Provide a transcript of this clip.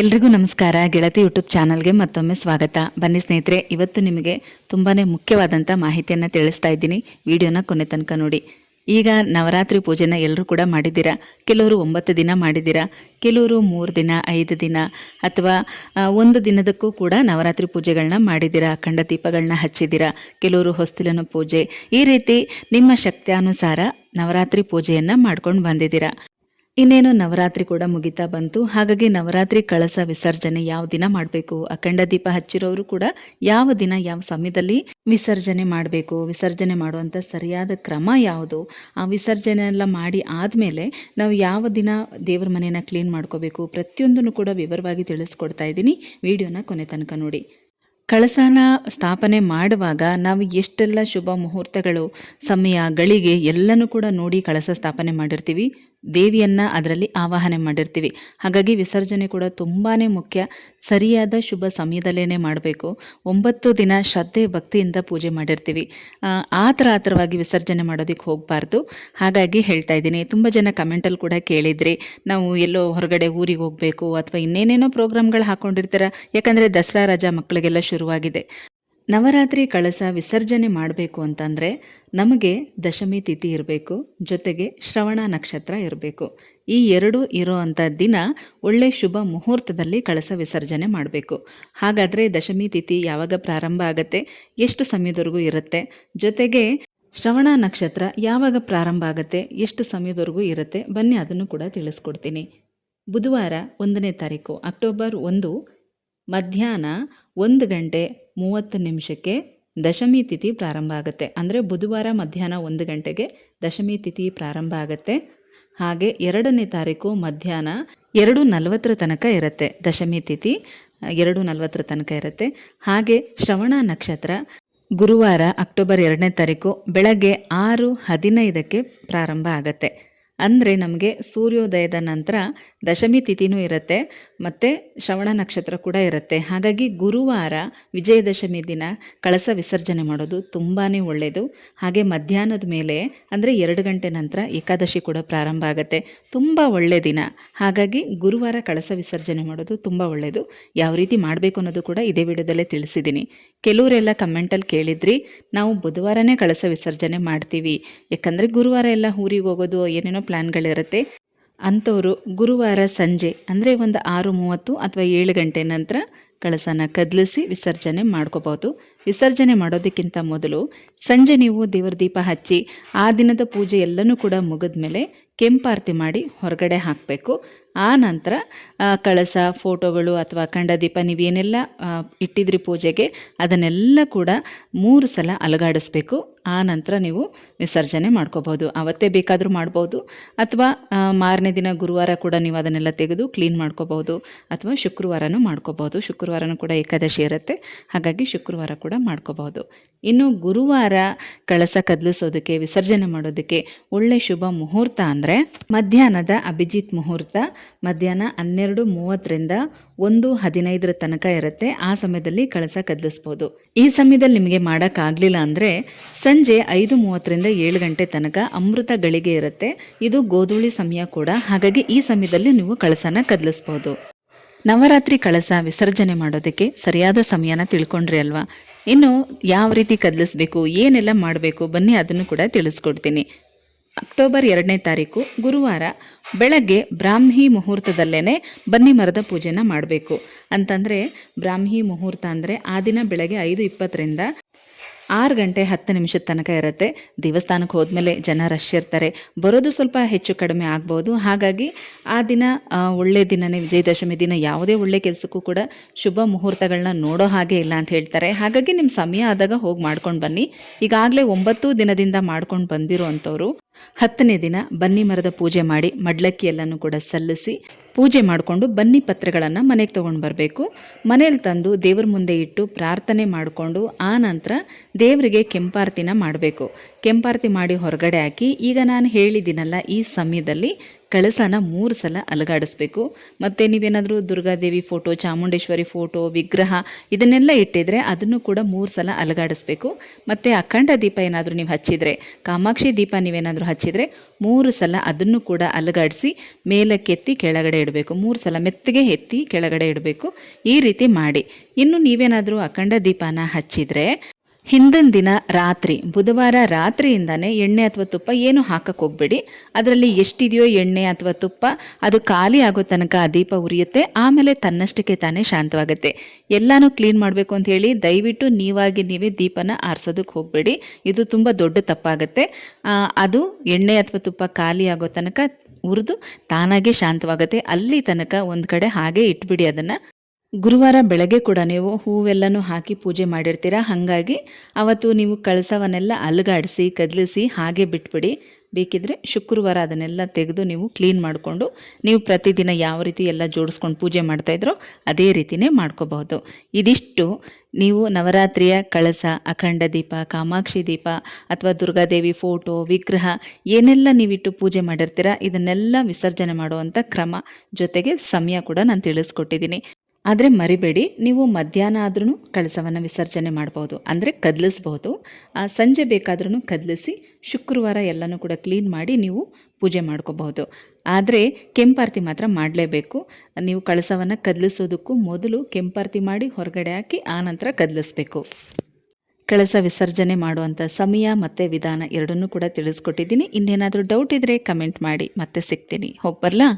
ಎಲ್ರಿಗೂ ನಮಸ್ಕಾರ. ಗೆಳತಿ ಯೂಟ್ಯೂಬ್ ಚಾನಲ್ಗೆ ಮತ್ತೊಮ್ಮೆ ಸ್ವಾಗತ. ಬನ್ನಿ ಸ್ನೇಹಿತರೆ, ಇವತ್ತು ನಿಮಗೆ ತುಂಬಾ ಮುಖ್ಯವಾದಂಥ ಮಾಹಿತಿಯನ್ನು ತಿಳಿಸ್ತಾ ಇದ್ದೀನಿ. ವಿಡಿಯೋನ ಕೊನೆ ತನಕ ನೋಡಿ. ಈಗ ನವರಾತ್ರಿ ಪೂಜೆನ ಎಲ್ಲರೂ ಕೂಡ ಮಾಡಿದ್ದೀರಾ? ಕೆಲವರು ಒಂಬತ್ತು ದಿನ ಮಾಡಿದ್ದೀರಾ? ಕೆಲವರು ಮೂರು ದಿನ, ಐದು ದಿನ, ಅಥವಾ ಒಂದು ದಿನದಕ್ಕೂ ಕೂಡ ನವರಾತ್ರಿ ಪೂಜೆಗಳನ್ನ ಮಾಡಿದ್ದೀರಾ? ಅಖಂಡ ದೀಪಗಳನ್ನ ಹಚ್ಚಿದ್ದೀರಾ? ಕೆಲವರು ಹೊಸ್ತಿಲನ ಪೂಜೆ. ಈ ರೀತಿ ನಿಮ್ಮ ಶಕ್ತಿಯಾನುಸಾರ ನವರಾತ್ರಿ ಪೂಜೆಯನ್ನು ಮಾಡ್ಕೊಂಡು ಬಂದಿದ್ದೀರಾ? ಇನ್ನೇನು ನವರಾತ್ರಿ ಕೂಡ ಮುಗಿತಾ ಬಂತು. ಹಾಗಾಗಿ ನವರಾತ್ರಿ ಕಳಸ ವಿಸರ್ಜನೆ ಯಾವ ದಿನ ಮಾಡಬೇಕು? ಅಖಂಡ ದೀಪ ಹಚ್ಚಿರೋರು ಕೂಡ ಯಾವ ದಿನ, ಯಾವ ಸಮಯದಲ್ಲಿ ವಿಸರ್ಜನೆ ಮಾಡಬೇಕು? ವಿಸರ್ಜನೆ ಮಾಡುವಂಥ ಸರಿಯಾದ ಕ್ರಮ ಯಾವುದು? ಆ ವಿಸರ್ಜನೆ ಎಲ್ಲ ಮಾಡಿ ಆದಮೇಲೆ ನಾವು ಯಾವ ದಿನ ದೇವ್ರ ಮನೆಯನ್ನು ಕ್ಲೀನ್ ಮಾಡ್ಕೋಬೇಕು? ಪ್ರತಿಯೊಂದನ್ನು ಕೂಡ ವಿವರವಾಗಿ ತಿಳಿಸ್ಕೊಡ್ತಾ ಇದ್ದೀನಿ. ವಿಡಿಯೋನ ಕೊನೆ ತನಕ ನೋಡಿ. ಕಳಸನ ಸ್ಥಾಪನೆ ಮಾಡುವಾಗ ನಾವು ಎಷ್ಟೆಲ್ಲ ಶುಭ ಮುಹೂರ್ತಗಳು, ಸಮಯ, ಗಳಿಗೆ ಎಲ್ಲನೂ ಕೂಡ ನೋಡಿ ಕಳಸ ಸ್ಥಾಪನೆ ಮಾಡಿರ್ತೀವಿ. ದೇವಿಯನ್ನು ಅದರಲ್ಲಿ ಆವಾಹನೆ ಮಾಡಿರ್ತೀವಿ. ಹಾಗಾಗಿ ವಿಸರ್ಜನೆ ಕೂಡ ತುಂಬಾ ಮುಖ್ಯ. ಸರಿಯಾದ ಶುಭ ಸಮಯದಲ್ಲೇ ಮಾಡಬೇಕು. ಒಂಬತ್ತು ದಿನ ಶ್ರದ್ಧೆ ಭಕ್ತಿಯಿಂದ ಪೂಜೆ ಮಾಡಿರ್ತೀವಿ. ಆತರ ಥರ ವಿಸರ್ಜನೆ ಮಾಡೋದಕ್ಕೆ ಹೋಗಬಾರ್ದು. ಹಾಗಾಗಿ ಹೇಳ್ತಾ ಇದ್ದೀನಿ. ತುಂಬ ಜನ ಕಮೆಂಟಲ್ಲಿ ಕೂಡ ಕೇಳಿದ್ರಿ ನಾವು ಎಲ್ಲೋ ಹೊರಗಡೆ ಊರಿಗೆ ಹೋಗಬೇಕು ಅಥವಾ ಇನ್ನೇನೇನೋ ಪ್ರೋಗ್ರಾಮ್ಗಳು ಹಾಕ್ಕೊಂಡಿರ್ತೀರ ಯಾಕಂದರೆ ದಸರಾ ರಜಾ ಮಕ್ಕಳಿಗೆಲ್ಲ ಶುರುವಾಗಿದೆ. ನವರಾತ್ರಿ ಕಳಸ ವಿಸರ್ಜನೆ ಮಾಡಬೇಕು ಅಂತಂದರೆ ನಮಗೆ ದಶಮಿ ತಿಥಿ ಇರಬೇಕು, ಜೊತೆಗೆ ಶ್ರವಣ ನಕ್ಷತ್ರ ಇರಬೇಕು. ಈ ಎರಡು ಇರೋ ಅಂಥ ದಿನ ಒಳ್ಳೆ ಶುಭ ಮುಹೂರ್ತದಲ್ಲಿ ಕಳಸ ವಿಸರ್ಜನೆ ಮಾಡಬೇಕು. ಹಾಗಾದರೆ ದಶಮಿ ತಿಥಿ ಯಾವಾಗ ಪ್ರಾರಂಭ ಆಗುತ್ತೆ, ಎಷ್ಟು ಸಮಯದವರೆಗೂ ಇರುತ್ತೆ, ಜೊತೆಗೆ ಶ್ರವಣ ನಕ್ಷತ್ರ ಯಾವಾಗ ಪ್ರಾರಂಭ ಆಗುತ್ತೆ, ಎಷ್ಟು ಸಮಯದವರೆಗೂ ಇರುತ್ತೆ, ಬನ್ನಿ ಅದನ್ನು ಕೂಡ ತಿಳಿಸ್ಕೊಡ್ತೀನಿ. ಬುಧವಾರ ಒಂದನೇ ತಾರೀಕು, ಅಕ್ಟೋಬರ್ ಒಂದು ಮಧ್ಯಾಹ್ನ ಒಂದು ಗಂಟೆ ಮೂವತ್ತು ನಿಮಿಷಕ್ಕೆ ದಶಮಿ ತಿಥಿ ಪ್ರಾರಂಭ ಆಗುತ್ತೆ. ಅಂದರೆ ಬುಧವಾರ ಮಧ್ಯಾಹ್ನ ಒಂದು ಗಂಟೆಗೆ ದಶಮಿ ತಿಥಿ ಪ್ರಾರಂಭ ಆಗುತ್ತೆ. ಹಾಗೆ ಎರಡನೇ ತಾರೀಕು ಮಧ್ಯಾಹ್ನ ಎರಡು ನಲವತ್ತರ ತನಕ ಇರುತ್ತೆ. ದಶಮಿ ತಿಥಿ ಎರಡು ನಲವತ್ತರ ತನಕ ಇರುತ್ತೆ. ಹಾಗೆ ಶ್ರವಣ ನಕ್ಷತ್ರ ಗುರುವಾರ ಅಕ್ಟೋಬರ್ ಎರಡನೇ ತಾರೀಕು ಬೆಳಗ್ಗೆ ಆರು ಹದಿನೈದಕ್ಕೆ ಪ್ರಾರಂಭ ಆಗುತ್ತೆ. ಅಂದರೆ ನಮಗೆ ಸೂರ್ಯೋದಯದ ನಂತರ ದಶಮಿ ತಿಥಿನೂ ಇರುತ್ತೆ, ಮತ್ತು ಶ್ರವಣ ನಕ್ಷತ್ರ ಕೂಡ ಇರುತ್ತೆ. ಹಾಗಾಗಿ ಗುರುವಾರ ವಿಜಯದಶಮಿ ದಿನ ಕಳಸ ವಿಸರ್ಜನೆ ಮಾಡೋದು ತುಂಬಾ ಒಳ್ಳೆಯದು ಹಾಗೆ ಮಧ್ಯಾಹ್ನದ ಮೇಲೆ ಅಂದರೆ ಎರಡು ಗಂಟೆ ನಂತರ ಏಕಾದಶಿ ಕೂಡ ಪ್ರಾರಂಭ ಆಗುತ್ತೆ. ತುಂಬ ಒಳ್ಳೆಯ ದಿನ. ಹಾಗಾಗಿ ಗುರುವಾರ ಕಳಸ ವಿಸರ್ಜನೆ ಮಾಡೋದು ತುಂಬ ಒಳ್ಳೆಯದು ಯಾವ ರೀತಿ ಮಾಡಬೇಕು ಅನ್ನೋದು ಕೂಡ ಇದೇ ವಿಡಿಯೋದಲ್ಲೇ ತಿಳಿಸಿದ್ದೀನಿ. ಕೆಲವರೆಲ್ಲ ಕಮೆಂಟಲ್ಲಿ ಕೇಳಿದ್ರಿ, ನಾವು ಬುಧವಾರನೇ ಕಳಸ ವಿಸರ್ಜನೆ ಮಾಡ್ತೀವಿ. ಯಾಕಂದರೆ ಗುರುವಾರ ಎಲ್ಲ ಊರಿಗೆ ಹೋಗೋದು, ಏನೇನೋ ಪ್ಲ್ಯಾನ್ಗಳಿರುತ್ತೆ ಅಂಥವರು ಗುರುವಾರ ಸಂಜೆ ಅಂದರೆ ಒಂದು ಆರು ಮೂವತ್ತು ಅಥವಾ ಏಳು ಗಂಟೆ ನಂತರ ಕಳಸನ ಕದಲಿಸಿ ವಿಸರ್ಜನೆ ಮಾಡ್ಕೋಬೋದು. ವಿಸರ್ಜನೆ ಮಾಡೋದಕ್ಕಿಂತ ಮೊದಲು ಸಂಜೆ ನೀವು ದೇವರ ದೀಪ ಹಚ್ಚಿ ಆ ದಿನದ ಪೂಜೆ ಎಲ್ಲನೂ ಕೂಡ ಮುಗಿದ್ಮೇಲೆ ಕೆಂಪಾರತಿ ಮಾಡಿ ಹೊರಗಡೆ ಹಾಕಬೇಕು. ಆ ನಂತರ ಕಳಸ, ಫೋಟೋಗಳು ಅಥವಾ ಅಖಂಡ ದೀಪ ನೀವೇನೆಲ್ಲ ಇಟ್ಟಿದ್ರಿ ಪೂಜೆಗೆ, ಅದನ್ನೆಲ್ಲ ಕೂಡ ಮೂರು ಸಲ ಅಲಗಾಡಿಸ್ಬೇಕು. ಆ ನಂತರ ನೀವು ವಿಸರ್ಜನೆ ಮಾಡ್ಕೋಬೋದು ಅವತ್ತೇ ಬೇಕಾದರೂ ಮಾಡ್ಬೋದು. ಅಥವಾ ಮಾರನೇ ದಿನ ಗುರುವಾರ ಕೂಡ ನೀವು ಅದನ್ನೆಲ್ಲ ತೆಗೆದು ಕ್ಲೀನ್ ಮಾಡ್ಕೋಬೋದು ಅಥವಾ ಶುಕ್ರವಾರನೂ ಮಾಡ್ಕೋಬೋದು ಶುಕ್ರವಾರನೂ ಕೂಡ ಏಕಾದಶಿ ಇರುತ್ತೆ. ಹಾಗಾಗಿ ಶುಕ್ರವಾರ ಕೂಡ ಮಾಡ್ಕೋಬೋದು ಇನ್ನು ಗುರುವಾರ ಕಳಸ ಕದಲಿಸೋದಕ್ಕೆ, ವಿಸರ್ಜನೆ ಮಾಡೋದಕ್ಕೆ ಒಳ್ಳೆ ಶುಭ ಮುಹೂರ್ತ ಅಂದರೆ ಮಧ್ಯಾಹ್ನದ ಅಭಿಜಿತ್ ಮುಹೂರ್ತ ಮಧ್ಯಾಹ್ನ ಹನ್ನೆರಡು ಮೂವತ್ತರಿಂದ ಒಂದು ಹದಿನೈದರ ತನಕ ಇರುತ್ತೆ. ಆ ಸಮಯದಲ್ಲಿ ಕಳಸ ಕದಲಿಸ್ಬೋದು. ಈ ಸಮಯದಲ್ಲಿ ನಿಮಗೆ ಮಾಡೋಕ್ಕಾಗಲಿಲ್ಲ ಅಂದರೆ ಸಂಜೆ ಐದು ಮೂವತ್ತರಿಂದ ಏಳು ಗಂಟೆ ತನಕ ಅಮೃತ ಗಳಿಗೆ ಇರುತ್ತೆ. ಇದು ಗೋಧೂಳಿ ಸಮಯ ಕೂಡ. ಹಾಗಾಗಿ ಈ ಸಮಯದಲ್ಲಿ ನೀವು ಕಳಸನ ಕದಲಿಸ್ಬೋದು. ನವರಾತ್ರಿ ಕಳಸ ವಿಸರ್ಜನೆ ಮಾಡೋದಕ್ಕೆ ಸರಿಯಾದ ಸಮಯನ ತಿಳ್ಕೊಂಡ್ರಿ ಅಲ್ವಾ? ಇನ್ನು ಯಾವ ರೀತಿ ಕದಲಿಸ್ಬೇಕು, ಏನೆಲ್ಲ ಮಾಡಬೇಕು, ಬನ್ನಿ ಅದನ್ನು ಕೂಡ ತಿಳಿಸ್ಕೊಡ್ತೀನಿ. ಅಕ್ಟೋಬರ್ ಎರಡನೇ ತಾರೀಕು ಗುರುವಾರ ಬೆಳಗ್ಗೆ ಬ್ರಾಹ್ಮಿ ಮುಹೂರ್ತದಲ್ಲೇ ಬನ್ನಿ ಮರದ ಪೂಜೆನ ಮಾಡಬೇಕು. ಅಂತಂದರೆ ಬ್ರಾಹ್ಮಿ ಮುಹೂರ್ತ ಅಂದರೆ ಆ ದಿನ ಬೆಳಗ್ಗೆ ಐದು ಇಪ್ಪತ್ತರಿಂದ ಆರು ಗಂಟೆ ಹತ್ತು ನಿಮಿಷದ ತನಕ ಇರುತ್ತೆ. ದೇವಸ್ಥಾನಕ್ಕೆ ಹೋದ್ಮೇಲೆ ಜನ ರಶ್ ಇರ್ತಾರೆ. ಬರೋದು ಸ್ವಲ್ಪ ಹೆಚ್ಚು ಕಡಿಮೆ ಆಗ್ಬೋದು. ಹಾಗಾಗಿ ಆ ದಿನ ಒಳ್ಳೆ ದಿನನೇ, ವಿಜಯದಶಮಿ ದಿನ ಯಾವುದೇ ಒಳ್ಳೆ ಕೆಲಸಕ್ಕೂ ಕೂಡ ಶುಭ ಮುಹೂರ್ತಗಳನ್ನ ನೋಡೋ ಹಾಗೆ ಇಲ್ಲ ಅಂತ ಹೇಳ್ತಾರೆ. ಹಾಗಾಗಿ ನಿಮ್ಮ ಸಮಯ ಆದಾಗ ಹೋಗಿ ಮಾಡ್ಕೊಂಡು ಬನ್ನಿ. ಈಗಾಗಲೇ ಒಂಬತ್ತು ದಿನದಿಂದ ಮಾಡ್ಕೊಂಡು ಬಂದಿರೋ ಅಂಥವ್ರು ಹತ್ತನೇ ದಿನ ಬನ್ನಿ ಮರದ ಪೂಜೆ ಮಾಡಿ ಮಡ್ಲಕ್ಕಿ ಎಲ್ಲನೂ ಕೂಡ ಸಲ್ಲಿಸಿ ಪೂಜೆ ಮಾಡಿಕೊಂಡು ಬನ್ನಿ ಪತ್ರಗಳನ್ನು ಮನೆಗೆ ತೊಗೊಂಡು ಬರಬೇಕು. ಮನೇಲಿ ತಂದು ದೇವ್ರ ಮುಂದೆ ಇಟ್ಟು ಪ್ರಾರ್ಥನೆ ಮಾಡಿಕೊಂಡು ಆ ನಂತರ ದೇವರಿಗೆ ಕೆಂಪಾರ್ತಿನ ಮಾಡಬೇಕು. ಕೆಂಪಾರತಿ ಮಾಡಿ ಹೊರಗಡೆ ಹಾಕಿ ಈಗ ನಾನು ಹೇಳಿದ್ದೀನಲ್ಲ ಈ ಸಮಯದಲ್ಲಿ ಕಳಸನ ಮೂರು ಸಲ ಅಲಗಾಡಿಸ್ಬೇಕು. ಮತ್ತು ನೀವೇನಾದರೂ ದುರ್ಗಾದೇವಿ ಫೋಟೋ, ಚಾಮುಂಡೇಶ್ವರಿ ಫೋಟೋ, ವಿಗ್ರಹ ಇದನ್ನೆಲ್ಲ ಇಟ್ಟಿದ್ರೆ ಅದನ್ನು ಕೂಡ ಮೂರು ಸಲ ಅಲಗಾಡಿಸ್ಬೇಕು. ಮತ್ತು ಅಖಂಡ ದೀಪ ಏನಾದರೂ ನೀವು ಹಚ್ಚಿದರೆ, ಕಾಮಾಕ್ಷಿ ದೀಪ ನೀವೇನಾದರೂ ಹಚ್ಚಿದರೆ ಮೂರು ಸಲ ಅದನ್ನು ಕೂಡ ಅಲುಗಾಡಿಸಿ ಮೇಲಕ್ಕೆತ್ತಿ ಕೆಳಗಡೆ ಇಡಬೇಕು. ಮೂರು ಸಲ ಮೆತ್ತಗೆ ಎತ್ತಿ ಕೆಳಗಡೆ ಇಡಬೇಕು. ಈ ರೀತಿ ಮಾಡಿ. ಇನ್ನು ನೀವೇನಾದರೂ ಅಖಂಡ ದೀಪನ ಹಚ್ಚಿದರೆ ಹಿಂದಿನ ದಿನ ರಾತ್ರಿ, ಬುಧವಾರ ರಾತ್ರಿಯಿಂದನೇ ಎಣ್ಣೆ ಅಥವಾ ತುಪ್ಪ ಏನು ಹಾಕಕ್ಕೆ ಹೋಗಬೇಡಿ. ಅದರಲ್ಲಿ ಎಷ್ಟಿದೆಯೋ ಎಣ್ಣೆ ಅಥವಾ ತುಪ್ಪ, ಅದು ಖಾಲಿ ಆಗೋ ತನಕ ಆ ದೀಪ ಉರಿಯುತ್ತೆ, ಆಮೇಲೆ ತನ್ನಷ್ಟಕ್ಕೆ ತಾನೇ ಶಾಂತವಾಗುತ್ತೆ. ಎಲ್ಲನೂ ಕ್ಲೀನ್ ಮಾಡಬೇಕು ಅಂತ ಹೇಳಿ ದಯವಿಟ್ಟು ನೀವಾಗಿ ನೀವೇ ದೀಪನ ಆರಿಸೋದಕ್ಕೆ ಹೋಗಬೇಡಿ. ಇದು ತುಂಬ ದೊಡ್ಡ ತಪ್ಪಾಗುತ್ತೆ. ಅದು ಎಣ್ಣೆ ಅಥವಾ ತುಪ್ಪ ಖಾಲಿ ಆಗೋ ತನಕ ಉರಿದು ತಾನಾಗೆ ಶಾಂತವಾಗುತ್ತೆ. ಅಲ್ಲಿ ತನಕ ಒಂದು ಕಡೆ ಹಾಗೆ ಇಟ್ಬಿಡಿ ಅದನ್ನು. ಗುರುವಾರ ಬೆಳಗ್ಗೆ ಕೂಡ ನೀವು ಹೂವೆಲ್ಲನೂ ಹಾಕಿ ಪೂಜೆ ಮಾಡಿರ್ತೀರ? ಹಾಗಾಗಿ ಅವತ್ತು ನೀವು ಕಳಸವನ್ನೆಲ್ಲ ಅಲುಗಾಡಿಸಿ, ಕದಲಿಸಿ ಹಾಗೆ ಬಿಟ್ಬಿಡಿ. ಬೇಕಿದ್ರೆ ಶುಕ್ರವಾರ ಅದನ್ನೆಲ್ಲ ತೆಗೆದು ನೀವು ಕ್ಲೀನ್ ಮಾಡಿಕೊಂಡು ನೀವು ಪ್ರತಿದಿನ ಯಾವ ರೀತಿ ಎಲ್ಲ ಜೋಡಿಸ್ಕೊಂಡು ಪೂಜೆ ಮಾಡ್ತಾಯಿದ್ರೋ ಅದೇ ರೀತಿಯೇ ಮಾಡ್ಕೋಬಹುದು. ಇದಿಷ್ಟು ನೀವು ನವರಾತ್ರಿಯ ಕಳಸ, ಅಖಂಡ ದೀಪ, ಕಾಮಾಕ್ಷಿ ದೀಪ ಅಥವಾ ದುರ್ಗಾದೇವಿ ಫೋಟೋ ವಿಗ್ರಹ ಏನೆಲ್ಲ ನೀವಿಟ್ಟು ಪೂಜೆ ಮಾಡಿರ್ತೀರ? ಇದನ್ನೆಲ್ಲ ವಿಸರ್ಜನೆ ಮಾಡುವಂಥ ಕ್ರಮ ಜೊತೆಗೆ ಸಮಯ ಕೂಡ ನಾನು ತಿಳಿಸ್ಕೊಟ್ಟಿದ್ದೀನಿ. ಆದರೆ ಮರಿಬೇಡಿ, ನೀವು ಮಧ್ಯಾಹ್ನ ಆದ್ರೂ ಕಳಸವನ್ನು ವಿಸರ್ಜನೆ ಮಾಡ್ಬೋದು. ಅಂದರೆ ಕದಲಿಸ್ಬೋದು. ಸಂಜೆ ಬೇಕಾದ್ರೂ ಕದಲಿಸಿ ಶುಕ್ರವಾರ ಎಲ್ಲನೂ ಕೂಡ ಕ್ಲೀನ್ ಮಾಡಿ ನೀವು ಪೂಜೆ ಮಾಡ್ಕೋಬಹುದು. ಆದರೆ ಕೆಂಪಾರತಿ ಮಾತ್ರ ಮಾಡಲೇಬೇಕು. ನೀವು ಕಳಸವನ್ನು ಕದಲಿಸೋದಕ್ಕೂ ಮೊದಲು ಕೆಂಪಾರತಿ ಮಾಡಿ ಹೊರಗಡೆ ಹಾಕಿ ಆನಂತರ ಕದಲಿಸ್ಬೇಕು. ಕಳಸ ವಿಸರ್ಜನೆ ಮಾಡುವಂಥ ಸಮಯ ಮತ್ತು ವಿಧಾನ ಎರಡನ್ನೂ ಕೂಡ ತಿಳಿಸ್ಕೊಟ್ಟಿದ್ದೀನಿ. ಇನ್ನೇನಾದರೂ ಡೌಟ್ ಇದ್ದರೆ ಕಮೆಂಟ್ ಮಾಡಿ, ಮತ್ತೆ ಸಿಗ್ತೀನಿ. ಹೋಗಿ ಬರಲಾ?